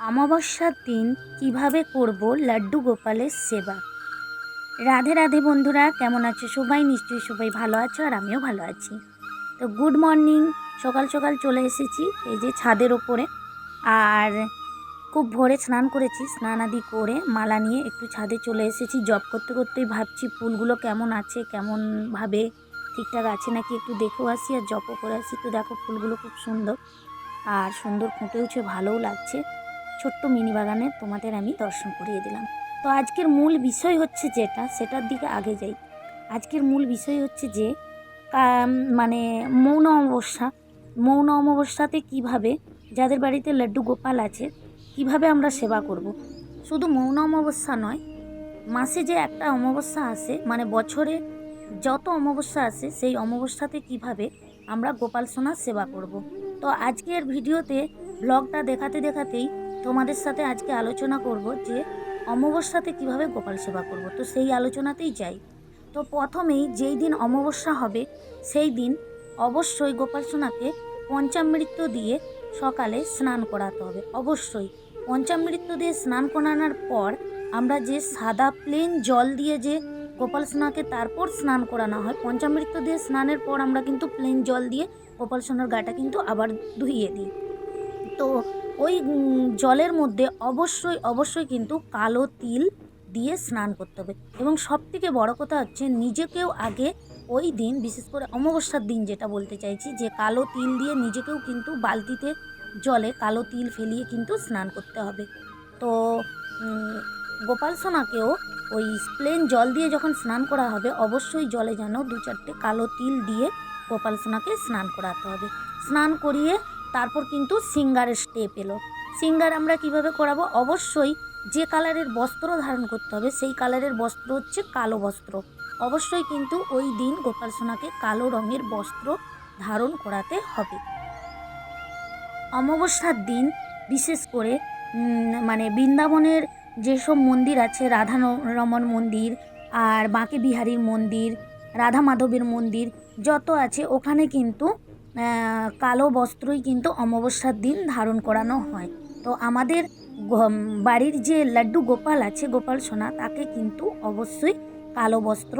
অমাবস্যার দিন কীভাবে করব লাড্ডু গোপালের সেবা? রাধে রাধে বন্ধুরা, কেমন আছো সবাই? নিশ্চয়ই সবাই ভালো আছো আর আমিও ভালো আছি। তো গুড মর্নিং সকাল সকাল চলে এসেছি এই যে ছাদের ওপরে। আর খুব ভোরে স্নান করেছি স্নান আদি করে মালা নিয়ে একটু ছাদে চলে এসেছি। জব করতে করতেই ভাবছি ফুলগুলো কেমন আছে কেমনভাবে ঠিকঠাক আছে নাকি একটু দেখেও আসি আর জপও করে আসি। তো দেখো ফুলগুলো খুব সুন্দর আর সুন্দর ফুটেওছে ভালোও লাগছে। ছোট্ট মিনি বাগানে তোমাদের আমি দর্শন করিয়ে দিলাম। তো আজকের মূল বিষয় হচ্ছে যেটা, সেটার দিকে আগে যাই। আজকের মূল বিষয় হচ্ছে যে মানে মৌন অমাবস্যা। মৌন অমাবস্যাতে কীভাবে, যাদের বাড়িতে লাড্ডু গোপাল আছে কীভাবে আমরা সেবা করব। শুধু মৌন অমাবস্যা নয়, মাসে যে একটা অমাবস্যা আসে মানে বছরে যত অমাবস্যা আসে, সেই অমাবস্যাতে কীভাবে আমরা গোপাল সোনার সেবা করব। তো আজকের ভিডিওতে ব্লগটা দেখাতে দেখাতেই তোমাদের সাথে আজকে আলোচনা করব যে অমাবস্যাতে কীভাবে গোপাল সেবা করব তো সেই আলোচনাতেই যাই তো প্রথমেই যেই দিন অমাবস্যা হবে, সেই দিন অবশ্যই গোপাল সোনাকে পঞ্চামৃত্য দিয়ে সকালে স্নান করাতে হবে অবশ্যই পঞ্চামৃত্য দিয়ে স্নান করানোর পর আমরা যে সাদা প্লেন জল দিয়ে যে গোপাল সোনাকে তারপর স্নান করানো হয় পঞ্চামৃত্য দিয়ে স্নানের পর আমরা কিন্তু প্লেন জল দিয়ে গোপাল সোনার গাটা কিন্তু আবার ধুইয়ে দিই। তো ওই জলের মধ্যে অবশ্যই অবশ্যই কিন্তু কালো তিল দিয়ে স্নান করতে হবে। এবং সব থেকে বড় কথা হচ্ছে নিজেকেও আগে ওই দিন, বিশেষ করে অমাবস্যার দিন যেটা বলতে চাইছি, যে কালো তিল দিয়ে নিজেকেও কিন্তু বালতিতে জলে কালো তিল ফেলিয়ে কিন্তু স্নান করতে হবে। তো গোপাল সোনাকেও ওই প্লেন জল দিয়ে যখন স্নান করা হবে, অবশ্যই জলে যেন দু চারটে কালো তিল দিয়ে গোপাল সোনাকে স্নান করাতে হবে। স্নান করিয়ে তারপর কিন্তু সিঙ্গারের স্টেপ এলো। সিঙ্গার আমরা কীভাবে করাবো? অবশ্যই যে কালারের বস্ত্র ধারণ করতে হবে, সেই কালারের বস্ত্র হচ্ছে কালো বস্ত্র। অবশ্যই কিন্তু ওই দিন গোপাল সোনাকে কালো রঙের বস্ত্র ধারণ করাতে হবে। অমাবস্যার দিন, বিশেষ করে মানে বৃন্দাবনের যেসব মন্দির আছে রাধা রমন মন্দির আর বাঁকে বিহারীর মন্দির রাধা মাধবের মন্দির, যত আছে, ওখানে কিন্তু কালো বস্ত্রই কিন্তু অমাবস্যার দিন ধারণ করানো হয়। তো আমাদের বাড়ির যে লাড্ডু গোপাল আছে, গোপাল সোনা, তাকে কিন্তু অবশ্যই কালো বস্ত্র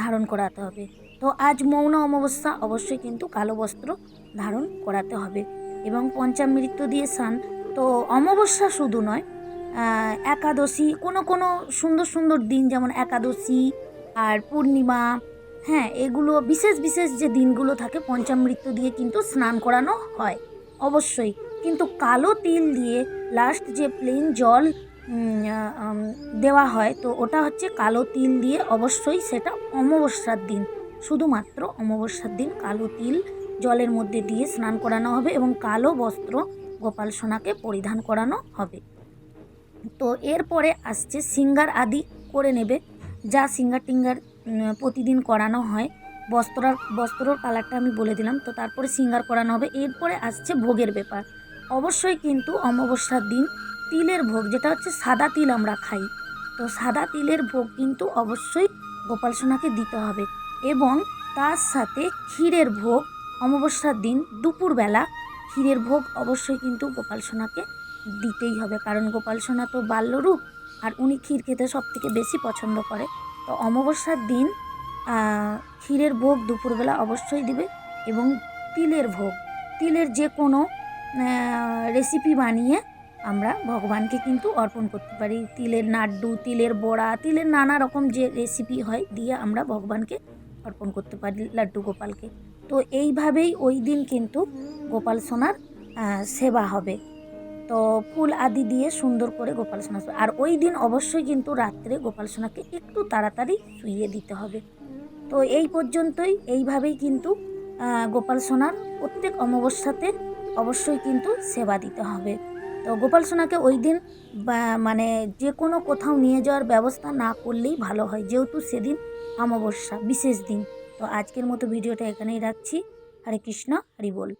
ধারণ করাতে হবে। তো আজ মৌন অমাবস্যা, অবশ্যই কিন্তু কালো বস্ত্র ধারণ করাতে হবে। এবং পঞ্চামৃত্য দিয়ে স্নান তো অমাবস্যা শুধু নয় একাদশী, কোনো কোনো সুন্দর সুন্দর দিন যেমন একাদশী আর পূর্ণিমা হ্যাঁ এগুলো বিশেষ বিশেষ যে দিনগুলো থাকে পঞ্চামৃত্য দিয়ে কিন্তু স্নান করানো হয়, অবশ্যই। কিন্তু কালো তিল দিয়ে লাস্ট যে প্লেন জল দেওয়া হয়, তো ওটা হচ্ছে কালো তিল দিয়ে অবশ্যই সেটা অমাবস্যার দিন। শুধুমাত্র অমাবস্যার দিন কালো তিল জলের মধ্যে দিয়ে স্নান করানো হবে এবং কালো বস্ত্র গোপাল সোনাকে পরিধান করানো হবে। তো এরপরে আসছে সিঙ্গার আদি করে নেবে। যা সিঙ্গার টিঙ্গার প্রতিদিন করানো হয়। বস্ত্রার, বস্ত্রর কালারটা আমি বলে দিলাম। তো তারপরে সিঙ্গার করানো হবে। এরপরে আসছে ভোগের ব্যাপার। অবশ্যই কিন্তু অমাবস্যার দিন তিলের ভোগ, যেটা হচ্ছে সাদা তিল আমরা খাই। তো সাদা তিলের ভোগ কিন্তু অবশ্যই গোপাল সোনাকে দিতে হবে। এবং তার সাথে ক্ষীরের ভোগ অমাবস্যার দিন দুপুরবেলা ক্ষীরের ভোগ অবশ্যই কিন্তু গোপাল সোনাকে দিতেই হবে। কারণ গোপাল সোনা তো বাল্যরূপ আর উনি ক্ষীর খেতে সব থেকে বেশি পছন্দ করে। তো অমাবস্যার দিন ক্ষীরের ভোগ দুপুরবেলা অবশ্যই দিবে এবং তিলের ভোগ। তিলের যে কোনো রেসিপি বানিয়ে আমরা ভগবানকে কিন্তু অর্পণ করতে পারি। তিলের নাড্ডু, তিলের বড়া, তিলের নানা রকম যে রেসিপি হয়, দিয়ে আমরা ভগবানকে অর্পণ করতে পারি লাড্ডু গোপালকে। তো এইভাবেই ওই দিন কিন্তু গোপাল সোনার সেবা হবে। তো ফুল আদি দিয়ে সুন্দর করে গোপাল সোনা আর ওই দিন অবশ্যই কিন্তু রাত্রে গোপাল সোনাকে একটু তাড়াতাড়ি শুইয়ে দিতে হবে। তো এই পর্যন্তই, এইভাবেই কিন্তু গোপাল সোনার প্রত্যেক অমাবস্যাতে অবশ্যই কিন্তু সেবা দিতে হবে। তো গোপাল সোনাকে ওই দিন মানে যে কোনো কোথাও নিয়ে যাওয়ার ব্যবস্থা না করলেই ভালো হয়, যেহেতু সেদিন অমাবস্যা, বিশেষ দিন। তো আজকের মতো ভিডিওটা এখানেই রাখছি। হরে কৃষ্ণ হরি বল।